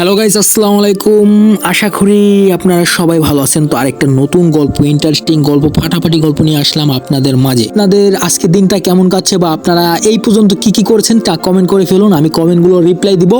Hello guys আসসালামু আলাইকুম। আশা করি আপনারা সবাই ভালো আছেন। তো আরেকটা নতুন গল্প ইন্টারেস্টিং গল্প, ফাটাফাটি গল্প নিয়ে আসলাম আপনাদের মাঝে। আপনাদের আজকে দিনটা কেমন কাটছে বা আপনারা এই পর্যন্ত কি কি করেছেন তা কমেন্ট করে ফেলুন। আমি কমেন্টগুলো রিপ্লাই দিব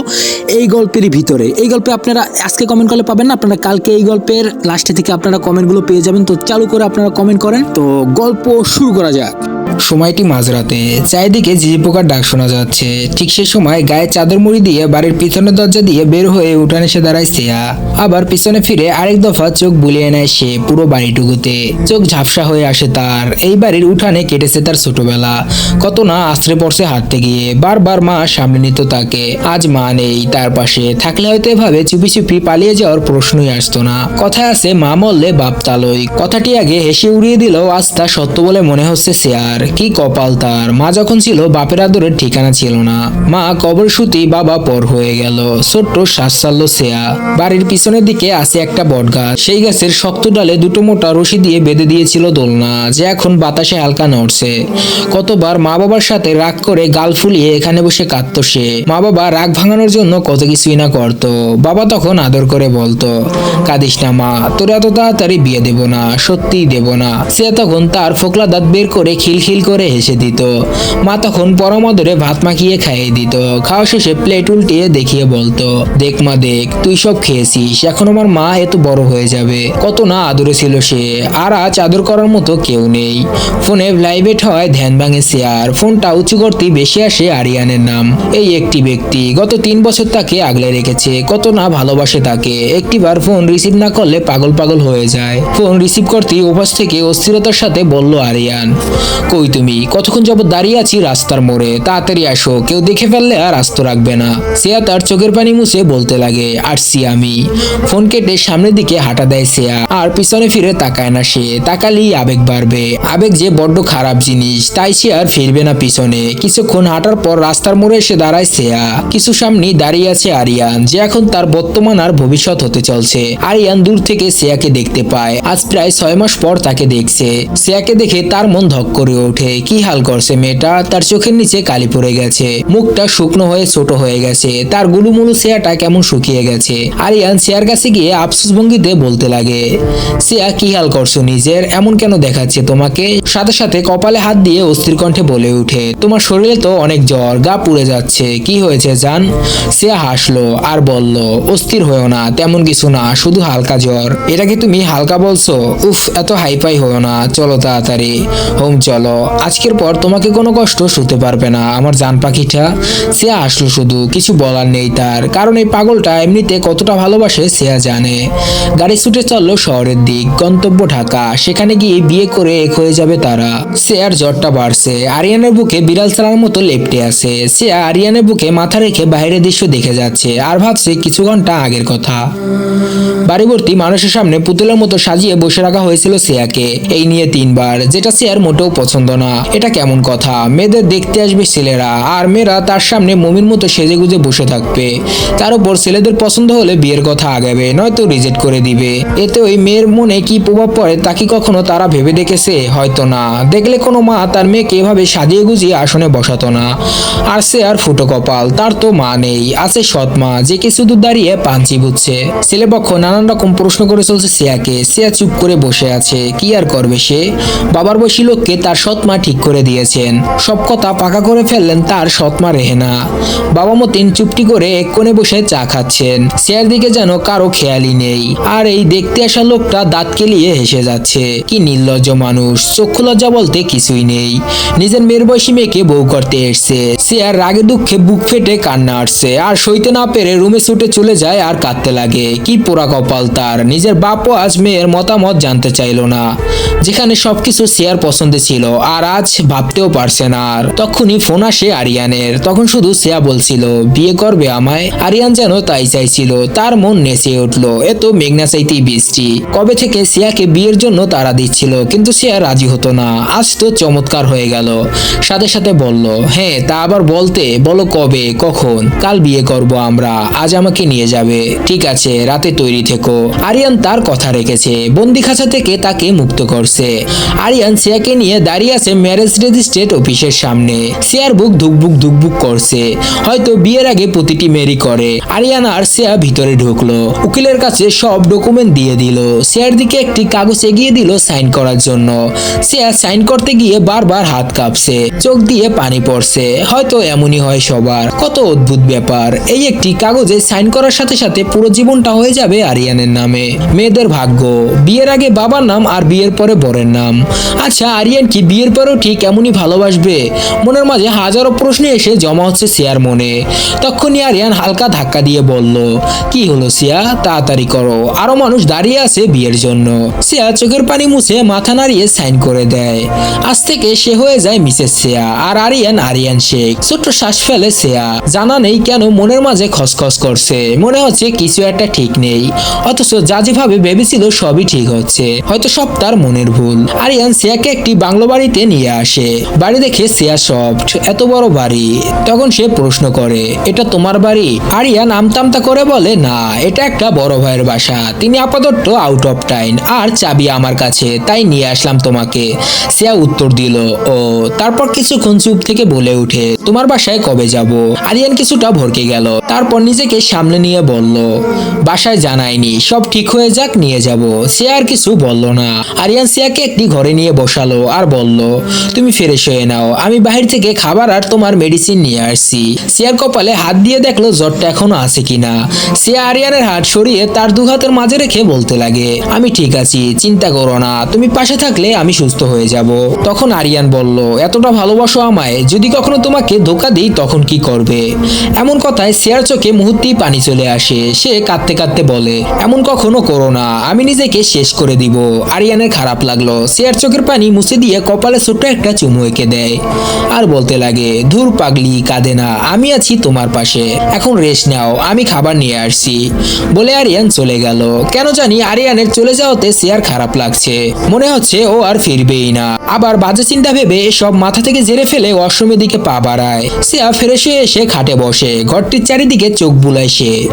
এই গল্পেরই ভিতরে। এই গল্পে আপনারা আজকে কমেন্ট করলে পাবেন না, আপনারা কালকে এই গল্পের লাস্টে থেকে আপনারা কমেন্টগুলো পেয়ে যাবেন। তো চালু করে আপনারা কমেন্ট করেন। তো গল্প শুরু করা যাক। সময়টি মাঝরাতে। চারিদিকে ঝিঝি পোকার ডাক শোনা যাচ্ছে। ঠিক সে সময় গায়ে চাদর মুড়ি দিয়ে বাড়ির পিছনের দরজা দিয়ে বের হয়ে উঠানে এসে দাঁড়ায় সেয়া আবার পিছনে ফিরে আরেক দফা চোখ বুলিয়ে নেয় সে পুরো বাড়িটুকুতে। চোখ ঝাপসা হয়ে আসে তার। এই বাড়ির উঠানে কেটেছে তার ছোটবেলা। কত না আশ্রে পড়ছে হাঁটতে গিয়ে। বারবার মা সামনে নিত তাকে। আজ মা নেই তার পাশে। থাকলে হয়তো এভাবে চুপি চুপি পালিয়ে যাওয়ার প্রশ্নই আসতো না। কথায় আছে, মা মরলে বাপ তালই। কথাটি আগে হেসে উড়িয়ে দিল আজ তা সত্য বলে মনে হচ্ছে শেয়ার কি কপাল তার? মা যখন ছিল, বাপের আদরের ঠিকানা ছিল না। মা কবর সুতি বাবা পর হয়ে গেল। ছোট্ট শ্বাস চাললো সেয়া। বাড়ির পিছনের দিকে আছে একটা বট গাছ সেই গাছের শক্ত ডালে দুটো মোটা রশি দিয়ে বেঁধে দিয়েছিল দোলনা, যে এখন বাতাসে হালকা নড়ছে। কতবার মা বাবার সাথে রাগ করে গাল ফুলিয়ে এখানে বসে কাঁদত সে। মা বাবা রাগ ভাঙানোর জন্য কত কিছুই না করতো। বাবা তখন আদর করে বলতো, কাঁদিস না মা, তোর এত তাড়াতাড়ি বিয়ে দেব না, সত্যিই দেব না। সে তখন তার ফোকলা দাঁত বের করে খিলখিল করে হেসে দিত। মা তখন পরমাদরে ভাত মাখিয়ে খাইয়ে দিত। খাওয়া শেষে প্লেট উল্টিয়ে দেখিয়ে বলতো, দেখ মা, দেখ, তুই সব খেয়েছিস, এখন আমার মা এত বড় হয়ে যাবে। কত না আদরে ছিল সে, আর আজ আদর করার মতো কেউ নেই। ফোনে লাইভেট হয় ধ্যান ভাঙে শেয়ার। ফোনটা উঁচু করতে বেশি আসে আরিয়ানের নাম। এই একটি ব্যক্তি গত তিন বছর তাকে আগলে রেখেছে। কত না ভালোবাসে তাকে। একটিবার ফোন রিসিভ না করলে পাগল পাগল হয়ে যায়। ফোন রিসিভ করতে উপাস থেকে অস্থিরতার সাথে বলল আরিয়ান কই তুমি। কতক্ষণ যাবত দাঁড়িয়ে আছি রাস্তার মোড়ে? তাড়াতাড়ি আসো। কেউ দেখে ফেললে আর আস্ত রাখবে না। সেয়া তার চোখের পানি মুছে বলতে লাগে আসছি আমি? ফোন কেটে সামনের দিকে হাঁটা দেয় সেয়া। আর পিছনে ফিরে তাকায় না সে। তাকালেই আবেগ বাড়বে। আবেগ যে বড্ড খারাপ জিনিস, তাই সে আর ফিরবে না পিছনে। কিছুক্ষণ হাঁটার পর রাস্তার মোড়ে এসে দাঁড়ায় সেয়া। কিছু সামনে দাঁড়িয়ে আছে আরিয়ান, যে এখন তার বর্তমান আর ভবিষ্যৎ হতে চলছে। আরিয়ান দূর থেকে সেয়াকে দেখতে পায়। আজ প্রায় ছয় মাস পর তাকে দেখছে। সেয়াকে দেখে তার মন ধক করে ওঠে। কি হাল করছে মেয়েটা? তার চোখের নিচে কালি পড়ে গেছে। মুখটা শুকনো হয়ে ছোট হয়ে গেছে। তার গুলুমুলু সেয়াটা কেমন শুকিয়ে গেছে। আরিয়ান সেয়ার কাছে গিয়ে আফসোস ভঙ্গিতে বলতে লাগে সেয়া কি হাল করছ নিজের? এমন কেন দেখাচ্ছে তোমাকে? সাথে সাথে কপালে হাত দিয়ে অস্থির কণ্ঠে বলে উঠে তোমার শরীরে তো অনেক জ্বর, গা পুড়ে যাচ্ছে। কি হয়েছে জান? সেয়া হাসলো আর বলল, অস্থির হয়েও না, তেমন কিছু না, শুধু হালকা জ্বর। এটাকে তুমি হালকা বলছো? উফ, এত হাইফাই হয়েও না। চলো তাড়াতাড়ি। হোম, চলো। আজকের পর তোমাকে কোনো কষ্ট শুতে পারবে না। আমার জান পাখিটা সেয়া আসলো শুধু, কিছু বলার নেই তার। কারণ এই পাগলটা এমনিতে কতটা ভালোবাসে সেয়া জানে। গাড়ি ছুটে চলল শহরের দিক, গন্তব্য ঢাকা। সেখানে গিয়ে বিয়ে করে এক হয়ে যাবে তারা। সেয়ার জ্বরটা বাড়ছে। আরিয়ানের বুকে বিড়াল চালার মতো লেপটে আছে। সে আরিয়ানের বুকে মাথা রেখে বাইরের দৃশ্য দেখে যাচ্ছে আর ভাবছে কিছু ঘণ্টা আগের কথা। বাড়িভর্তি মানুষের সামনে পুতুলের মতো সাজিয়ে বসে রাখা হয়েছিল সেয়াকে। এই নিয়ে তিনবার, যেটা সেয়ার মোটেও পছন্দ না এটা কেমন কথা? মেয়েদের দেখতে আসবে ছেলেরা, আর মেয়েরা তার সামনে মমির মতো সেজে গুজে বসে থাকবে। তার উপর ছেলেদের পছন্দ হলে বিয়ের কথা আগাবে, নয়তো রিজেক্ট করে দিবে। এতে ওই মেয়ের মনে কি প্রভাব পড়ে তা কি কখনো তারা ভেবে দেখেছে? হয়তো না। দেখলে কোনো মা তার মেয়েকে এভাবে সাজিয়ে গুজিয়ে আসনে বসাতো না। আর সে আর ফুটো কপাল, তার তো মা নেই, আছে সৎ মা, যে কি শুধু দাঁড়িয়ে পাঞ্চি বুঝছে। ছেলেপক্ষ নানান রকম প্রশ্ন করে চলছে সিয়াকে। সিয়া চুপ করে বসে আছে, কি আর করবে সে? বাবার বয়সী লোককে তার সৎ মা ঠিক করে দিয়েছেন। সব কথা পাকা করে ফেললেন তার সৎ মা রেহেনা। বাবা মতিন চুপটি করে এক কোণে বসে চা খাচ্ছেন। সিয়ার দিকে যেন কারও খেয়ালই নেই। আর এই দেখতে আসা লোকটা দাঁত কেলিয়ে হেসে যাচ্ছে। কি নির্লজ্জ মানুষ চক্ষু লজ্জা বলতে কিছুই নেই। নিজের মেয়ের বয়সী মেয়েকে বউ করতে এসছে। সে রাগে দুঃখে বুক ফেটে কান্না আসছে। আর সইতে না পেরে রুমে ছুটে চলে যায় আর কাঁদতে লাগে। কি পোড়া কপাল তার। নিজের বাপও আজ মেয়ের মতামত জানতে চাইলো না। যেখানে সবকিছু শেয়ার পছন্দে ছিল আর আজ ভাবতেও পারছে না আর। তখনই ফোন আসে আরিয়ানের। তখন শুধু সেয়া বলছিল, বিয়ে করবে আমায়? আরিয়ান যেন তাই চাইছিল। তার মন নেচে উঠল। এত মেঘনা চাইতেই বৃষ্টি। কবে থেকে সিয়াকে বিয়ের জন্য তারা দিচ্ছিল, কিন্তু সিয়া রাজি হতো না। আজ তো চমৎকার হয়ে গেল। সাথে সাথে বলল হ্যাঁ তা আবার বলতে? বলো কবে? কখন? কাল বিয়ে করব আমরা। আজ আমাকে নিয়ে যাবে। ঠিক আছে, রাতে তৈরি থেকো। আরিয়ান তার কথা রেখেছে। বন্দি খাঁচা থেকে তাকে মুক্ত করছে। আরিয়ান সিয়াকে নিয়ে দাঁড়িয়ে আছে ম্যারেজ রেজিস্ট্রেট অফিসের সামনে। শেয়ার বুক ধুকবুক ধুকবুক করছে। হয়তো বিয়ের আগে প্রতিটি মেরি করে। আরিয়ানা আর শেয়া ভিতরে ঢুকলো। উকিলের কাছে সব ডকুমেন্ট দিয়ে দিল। শেয়ার দিকে একটি কাগজ এগিয়ে দিল সাইন করার জন্য। শেয়া সাইন করতে গিয়ে বারবার হাত কাঁপছে। চোখ দিয়ে পানি পড়ছে। হয়তো এমনই হয় সবার। কত অদ্ভুত ব্যাপার। এই একটি কাগজে সাইন করার সাথে সাথে পুরো জীবনটা হয়ে যাবে আরিয়ানের নামে। মেয়েদের ভাগ্য। বিয়ের আগে বাবার নাম আর বিয়ের পরে বরের নাম। আচ্ছা আরিয়ান কি বিয়ের পরেও ঠিক এমনই ভালোবাসবে। মনের মাঝে হাজারো প্রশ্ন এসে জমা হচ্ছে সিয়ার মনে। তখনই আরিয়ান হালকা ধাক্কা দিয়ে বলল, কি হলো সিয়া? তাড়াতাড়ি করো। আরও মানুষ দাঁড়িয়ে আছে বিয়ের জন্য। সিয়া চোখের পানি মুছে মাথা নাড়িয়ে সাইন করে দেয়। আজ থেকে সে হয়ে যায় মিসেস সিয়া আর আরিয়ান আরিয়ান শেখ। ছোট্ট শ্বাস ফেলে সিয়া। জানা নেই কেন মনের মাঝে খসখস করছে। মনে হচ্ছে কিছু একটা ঠিক নেই। অথচ যা যেভাবে ভেবেছিল সবই ঠিক হচ্ছে। হয়তো সব তার মনের ভুল। আরিয়ান সিয়াকে একটি বাংলো বাড়িতে নিয়ে আসে। বাড়ি দেখে সিয়া সফট এত বড় বাড়ি। তখন সে প্রশ্ন করে, এটা তোমার বাড়ি? আরিয়ান আমতামতা করে বলে, না, এটা একটা বড় ভাইয়ের বাসা। তিনি আপাতত আউট অফ টাইম আর চাবি আমার কাছে, তাই নিয়ে আসলাম তোমাকে। সিয়া উত্তর দিল, ও, তারপর কিছুক্ষণ চুপ থেকে বলে উঠে, তোমার বাসায় কবে যাব? আরিয়ান কিছুটা ভরকে গেল, তারপর নিজেকে সামনে নিয়ে বলল, বাসায় জানায়নি সব ঠিক হয়ে যাক, নিয়ে যাব। সে আর কিছু বলল না। আরিয়ান সিয়াকে একটি ঘরে নিয়ে বসালো আর বলল তুমি ফ্রেশ হয়ে নাও। আমি বাহির থেকে খাবার আর তোমার মেডিসিন নিয়ে আসছি। সিয়ার কপালে হাত দিয়ে দেখল, জ্বরটা এখনও আছে কিনা? সিয়া আরিয়ানের হাত সরিয়ে তার দু হাতের মাঝে রেখে বলতে লাগে, আমি ঠিক আছি, চিন্তা করো না। তুমি পাশে থাকলে আমি সুস্থ হয়ে যাব। তখন আরিয়ান বলল, এতটা ভালোবাসো আমায়, যদি কখনো তোমাকে ধোকা দিই তখন কি করবে? এমন কথায় শেয়ার চোখে মুহূর্তেই পানি চলে আসে। সে কাঁদতে কাঁদতে বলে, এমন কখনো করো না। আমি নিজেকে শেষ করে দিব। আরিয়ানের খারাপ লাগল। শেয়ার চোখের পানি মুছে দিয়ে কপালে ছোট্ট একটা চুমু এঁকে দেয়। আর বলতে লাগে, ধুর পাগলি, কাঁদে না, আমি আছি তোমার পাশে। এখন রেস্ট নাও, আমি খাবার নিয়ে আসছি। বলে আরিয়ান চলে গেল। কেন জানি আরিয়ানের চলে যাওয়াতে শেয়ার খারাপ লাগছে। মনে হচ্ছে ও আর ফিরবেই না। আবার বাজে চিন্তা ভেবে সব মাথা থেকে জেরে ফেলে ওয়াশরুমের দিকে পা বাড়ায়। সিয়া ফ্রেশ হয়ে এসে খাটে বসে, ঘরটির চারিদিকে চোখ বুলায় সে।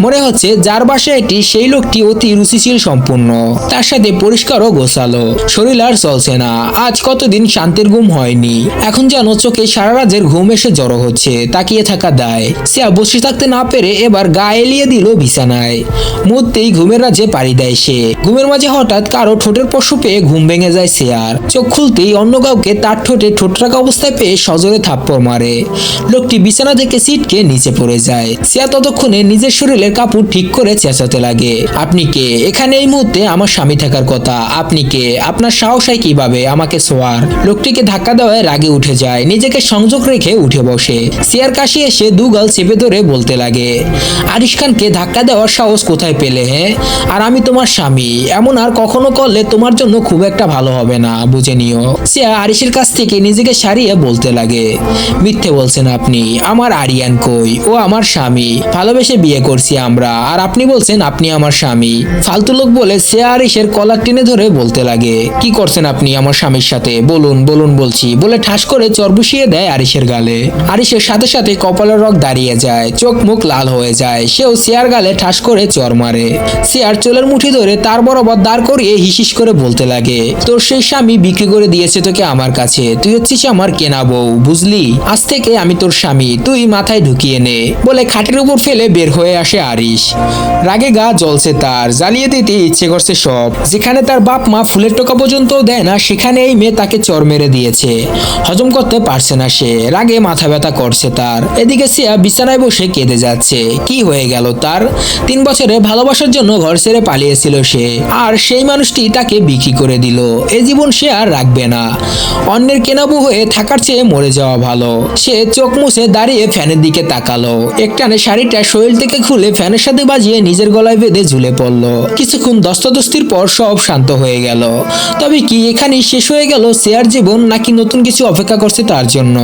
মনে হচ্ছে যার বাসায় এটি, সেই লোকটি অতি রুচিশীল সম্পূর্ণ। তার সাথে পরিষ্কার ও গোছালো। শরীর আর চলছে না। আজ কতদিন শান্তির ঘুম হয়নি। এখন যেন চোখে সারা রাজের ঘুম এসে জড়ো হচ্ছে, তাকিয়ে থাকা দায়। সিয়া বসে থাকতে না পেরে এবার গা এলিয়ে দিল বিছানায়। মুহূর্তেই ঘুমের রাজে পাড়ি দেয় সে। ঘুমের মাঝে হঠাৎ কারও ঠোঁটের পশু পেয়ে ঘুম ভেঙে যায় সিয়ার। চোখ খুলতেই অন্য কাউকে তার ঠোঁটে ঠোঁট রাখা অবস্থায় পেয়ে সজোরে থাপ্পড় মারে। লোকটি বিছানা থেকে সিটকে নিচে পড়ে যায়। সিয়া ততক্ষণে নিজের শরীরের কাপড় ঠিক করে চেঁচাতে লাগে। আপনি কে? এখানে এই মুহূর্তে আমার স্বামী থাকার কথা। আপনি কে? আপনার সাহস হয় কীভাবে আমাকে সোয়ার লোকটিকে ধাক্কা দেওয়ায় রাগে উঠে যায়। নিজেকে সংযোগ রেখে উঠে বসে। সিয়ার কাশি এসে দুগাল চেপে ধরে বলতে লাগে, আরিশ খানকে ধাক্কা দেওয়ার সাহস কোথায় পেলে হ্যাঁ? আর আমি তোমার স্বামী। এমন আর কখনো করলে তোমার জন্য খুব একটা ভালো হবে না, বুঝে নিও। সিয়া আরিশের কাছ থেকে নিজেকে সারিয়ে বলতে লাগে, মিথ্যে বলছেন আপনি। আমার আরিয়ান কই? ও আমার স্বামী। ভালোবেসে বিয়ে করছি আমরা। আর আপনি বলছেন আপনি আমার স্বামী। ফালতু লোক বলে সে আরিশের কলার টেনে ধরে বলতে লাগে, কি করছেন আপনি আমার স্বামীর সাথে? বলুন বলুন বলছি। বলে ঠাস করে চর বসিয়ে দেয় আরিশের গালে। আরিশের সাথে সাথে কপালের রক দাঁড়িয়ে যায়, চোখ মুখ লাল হয়ে যায়। সেও সিয়ার গালে ঠাস করে চর মারে। সিয়ার চোলের মুঠি ধরে তার বরাবর দাঁড় করিয়ে হিসিস করে বলতে লাগে, তোর সেই স্বামী বিক্রি করে দিয়েছে তোকে আমার কাছে। তুই হচ্ছিস আমার কেনা বউ, বুঝলি? আজ থেকে আমি তোর স্বামী, তুই মাথায় ঢুকিয়ে নে। বলে খাটের উপর ফেলে বের হয়ে আসে আরিস রাগে গা জ্বলছে তার, জ্বালিয়ে দিতে ইচ্ছে করছে সব। যেখানে তার বাপ মা ফুলের টোকা পর্যন্ত দেয় না, সেখানে এই মেয়ে তাকে চর মেরে দিয়েছে। হজম করতে পারছে না সে। রাগে মাথা ব্যথা করছে তার। এদিকে সিয়া বিছানায় বসে কেঁদে যাচ্ছে। কি হয়ে গেল তার? তিন বছরে ভালোবাসার জন্য ঘর ছেড়ে পালিয়েছিল সে। আর সেই মানুষটি তাকে বিক্রি করে দিল। এ জীবন সে আর রাখবে না। অন্যের কেনাবু হয়ে থাকার চেয়ে মরে যাওয়া ভালো। সে চোখ মুছে দাঁড়িয়ে ফ্যানের দিকে তাকালো। একটানে শাড়িটা শরীর থেকে খুলে ফ্যানের সাথে বাজিয়ে নিজের গলায় বেঁধে ঝুলে পড়ল। কিছুক্ষণ দস্তদস্তির পর সব শান্ত হয়ে গেল। তবে কি এখানেই শেষ হয়ে গেল শেয়ার জীবন নাকি নতুন কিছু অপেক্ষা করছে তার জন্য?